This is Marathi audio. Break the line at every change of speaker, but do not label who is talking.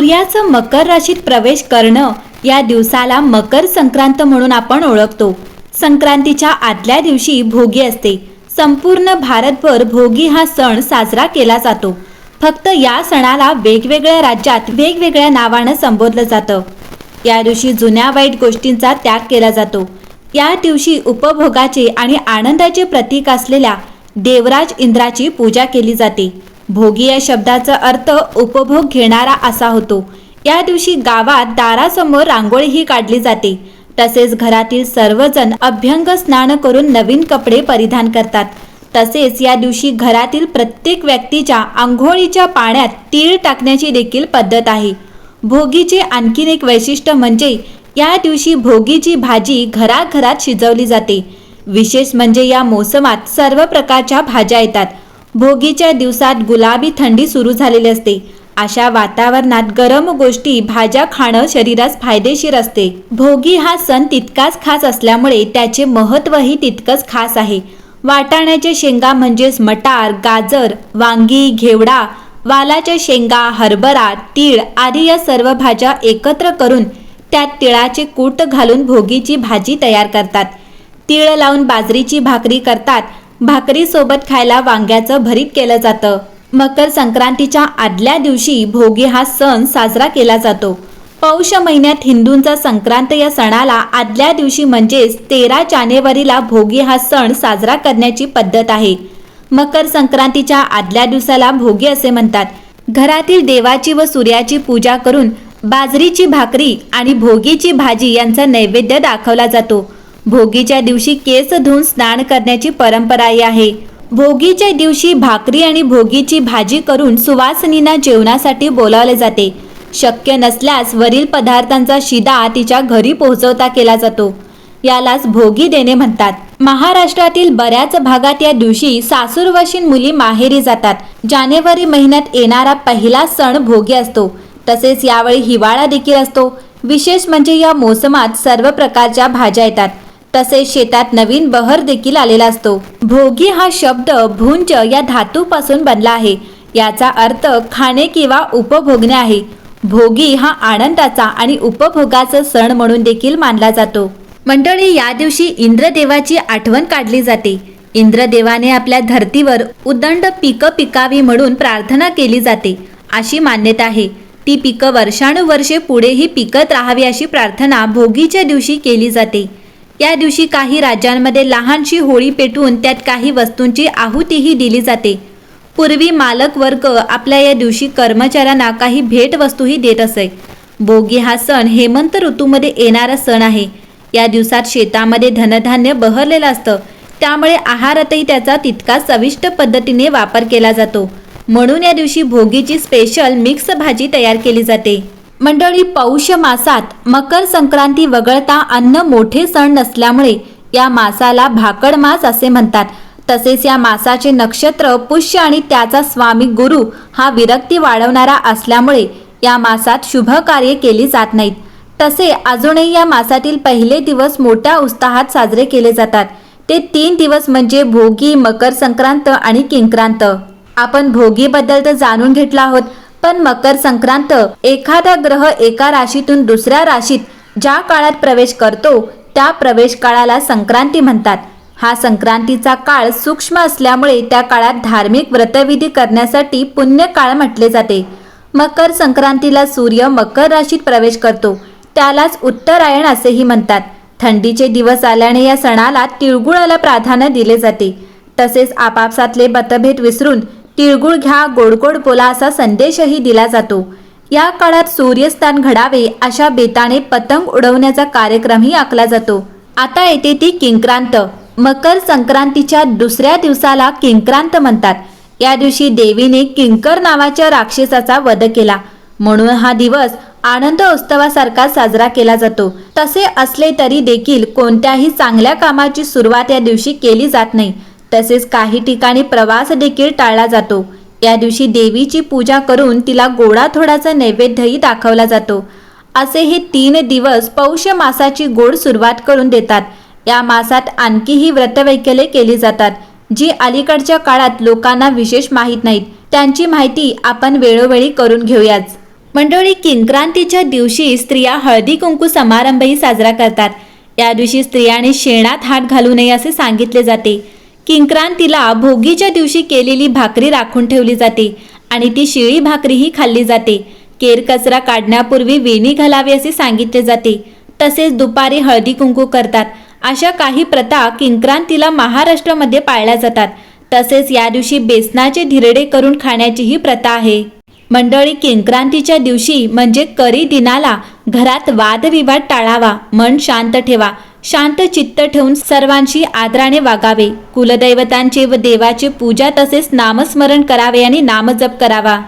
सूर्याचं मकर राशीत प्रवेश करणं या दिवसाला मकर संक्रांत म्हणून आपण ओळखतो. संक्रांतीच्या आदल्या दिवशी भोगी असते. संपूर्ण भारतभर भोगी हा सण साजरा केला जातो. फक्त या सणाला वेगवेगळ्या राज्यात वेगवेगळ्या नावानं संबोधलं जातं. या दिवशी जुन्या वाईट गोष्टींचा त्याग केला जातो. या दिवशी उपभोगाचे आणि आनंदाचे प्रतीक असलेल्या देवराज इंद्राची पूजा केली जाते. भोगी या शब्दाचा अर्थ उपभोग घेणारा असा होतो. या दिवशी गावात दारासमोर रांगोळीही काढली जाते. तसेच घरातील सर्वजण अभ्यंग स्नान करून नवीन कपडे परिधान करतात. तसेच या दिवशी घरातील प्रत्येक व्यक्तीच्या आंघोळीच्या पाण्यात तीळ टाकण्याची देखील पद्धत आहे. भोगीचे आणखीन एक वैशिष्ट्य म्हणजे या दिवशी भोगीची भाजी घराघरात शिजवली जाते. विशेष म्हणजे या मोसमात सर्व प्रकारच्या भाज्या येतात. भोगीच्या दिवसात गुलाबी थंडी सुरू झालेली असते. अशा वातावरणात गरम गोष्टी भाज्या खाणं शरीरास फायदेशीर असते. भोगी हा सण तितकाच खास असल्यामुळे त्याचे महत्त्वही तितकंच खास आहे. वाटाण्याचे शेंगा म्हणजेच मटार गाजर वांगी घेवडा वालाच्या शेंगा हरभरा तीळ आदी या सर्व भाज्या एकत्र करून त्यात तिळाचे कूट घालून भोगीची भाजी तयार करतात. तीळ लावून बाजरीची भाकरी करतात. भाकरीसोबत खायला वांग्याचं भरीत केलं जातं. मकर संक्रांतीच्या आदल्या दिवशी भोगी हा सण साजरा केला जातो. पौष महिन्यात हिंदूंचा संक्रांत या सणाला आदल्या दिवशी म्हणजेच तेरा जानेवारीला भोगी हा सण साजरा करण्याची पद्धत आहे. मकर संक्रांतीच्या आदल्या दिवसाला भोगी असे म्हणतात. घरातील देवाची व सूर्याची पूजा करून बाजरीची भाकरी आणि भोगीची भाजी यांचा नैवेद्य दाखवला जातो. भोगीच्या दिवशी केस धुवून स्नान करण्याची परंपराही आहे. भोगीच्या दिवशी भाकरी आणि भोगीची भाजी करून सुवासनीना जेवणासाठी बोलावले जाते. शक्य नसल्यास वरील पदार्थांचा शिदा तिच्या घरी पोहोचवता केला जातो. यालाच भोगी देणे म्हणतात. महाराष्ट्रातील बऱ्याच भागात या दिवशी सासूरवशीन मुली माहेरी जातात. जानेवारी महिन्यात येणारा पहिला सण भोगी असतो. तसेच यावेळी हिवाळा देखील असतो. विशेष म्हणजे या मोसमात सर्व प्रकारच्या भाज्या येतात. तसेच शेतात नवीन बहर देखील आलेला असतो. भोगी हा शब्द भुंज या धातूपासून बनला आहे. याचा अर्थ खाणे किंवा उपभोगणे आहे. भोगी हा आनंदाचा आणि उपभोगाचा सण म्हणून देखील मानला जातो. मंडळी या दिवशी इंद्रदेवाची आठवण काढली जाते. इंद्रदेवाने आपल्या धर्तीवर उदंड पिकं पिकावी म्हणून प्रार्थना केली जाते. अशी मान्यता आहे. ती पिकं वर्षानुवर्षे पुढेही पिकत राहावी अशी प्रार्थना भोगीच्या दिवशी केली जाते. या दिवशी काही राज्यांमध्ये लहानशी होळी पेटवून त्यात काही वस्तूंची आहुतीही दिली जाते. पूर्वी मालक वर्ग आपल्या या दिवशी कर्मचाऱ्यांना काही भेटवस्तूही देत असे. भोगी हा सण हेमंत ऋतूमध्ये येणारा सण आहे. या दिवसात शेतामध्ये धनधान्य बहरलेलं असतं. त्यामुळे आहारातही त्याचा तितका चविष्ट पद्धतीने वापर केला जातो. म्हणून या दिवशी भोगीची स्पेशल मिक्स भाजी तयार केली जाते. मंडळी पौष मासात मकर संक्रांती वगळता अन्न मोठे सण नसल्यामुळे या मासाला भाकड मास असे म्हणतात. तसेच या मासाचे नक्षत्र पुष्य आणि त्याचा स्वामी गुरु हा विरक्ती वाढवणारा असल्यामुळे या मासात शुभ कार्य केली जात नाहीत. तसे अजूनही या मासातील पहिले दिवस मोठ्या उत्साहात साजरे केले जातात. ते तीन दिवस म्हणजे भोगी मकर संक्रांत आणि किंक्रांत. आपण भोगीबद्दल तर जाणून घेतला आहोत. पण मकर संक्रांत एखादा ग्रह एका राशीतून दुसऱ्या राशीत ज्या काळात प्रवेश करतो त्या प्रवेश काळाला संक्रांती म्हणतात. हा संक्रांतीचा काळ सूक्ष्म असल्यामुळे त्या काळात धार्मिक व्रतविधी करण्यासाठी पुण्य काळ म्हटले जाते. मकर संक्रांतीला सूर्य मकर राशीत प्रवेश करतो. त्यालाच उत्तरायण असेही म्हणतात. थंडीचे दिवस आल्याने या सणाला तिळगुळाला प्राधान्य दिले जाते. तसेच आपापसातले मतभेद विसरून तिळगुळ घ्या गोडगोड बोला असा संदेशही दिला जातो. या काळात सूर्यस्थान घडावे अशा बेताने पतंग उडवण्याचा कार्यक्रमही आखला जातो. आता येते ती किंक्रांत. मकर संक्रांतीच्या दुसऱ्या दिवसाला किंक्रांत म्हणतात. या दिवशी देवीने किंकर नावाच्या राक्षसाचा वध केला. म्हणून हा दिवस आनंद उत्सवासारखा साजरा केला जातो. तसे असले तरी देखील कोणत्याही चांगल्या कामाची सुरुवात या दिवशी केली जात नाही. तसेच काही ठिकाणी प्रवास देखील टाळला जातो. या दिवशी देवीची पूजा करून तिला गोडा थोडाचा नैवेद्यही दाखवला जातो. असे हे तीन दिवस पौष मासाची गोड सुरुवात करून देतात. या मासात आणखीही व्रतवैकल्ये केली जातात जी अलीकडच्या काळात लोकांना विशेष माहीत नाहीत. त्यांची माहिती आपण वेळोवेळी करून घेऊयाच. मंडळी किंक्रांतीच्या दिवशी स्त्रिया हळदी कुंकू समारंभही साजरा करतात. या दिवशी स्त्रियांनी शेणात हात घालू नये असे सांगितले जाते. किंक्रांतीला भोगीच्या दिवशी केलेली भाकरी राखून ठेवली जाते आणि ती शिळी भाकरीही खाल्ली जाते. केर कचरा काढण्यापूर्वी वेणी घालावी असे सांगितले जाते. तसेच दुपारी हळदी कुंकू करतात. अशा काही प्रथा किंक्रांतीला महाराष्ट्रामध्ये पाळल्या जातात. तसेच या दिवशी बेसनाचे धिरडे करून खाण्याची ही प्रथा आहे. मंडळी किंक्रांतीच्या दिवशी म्हणजे करी दिनाला घरात वादविवाद टाळावा. मन शांत ठेवा. शांत चित्त ठेवून सर्वांशी आदराने वागावे. कुलदैवतांचे व देवाचे पूजा तसेच नामस्मरण करावे आणि नामजप करावा.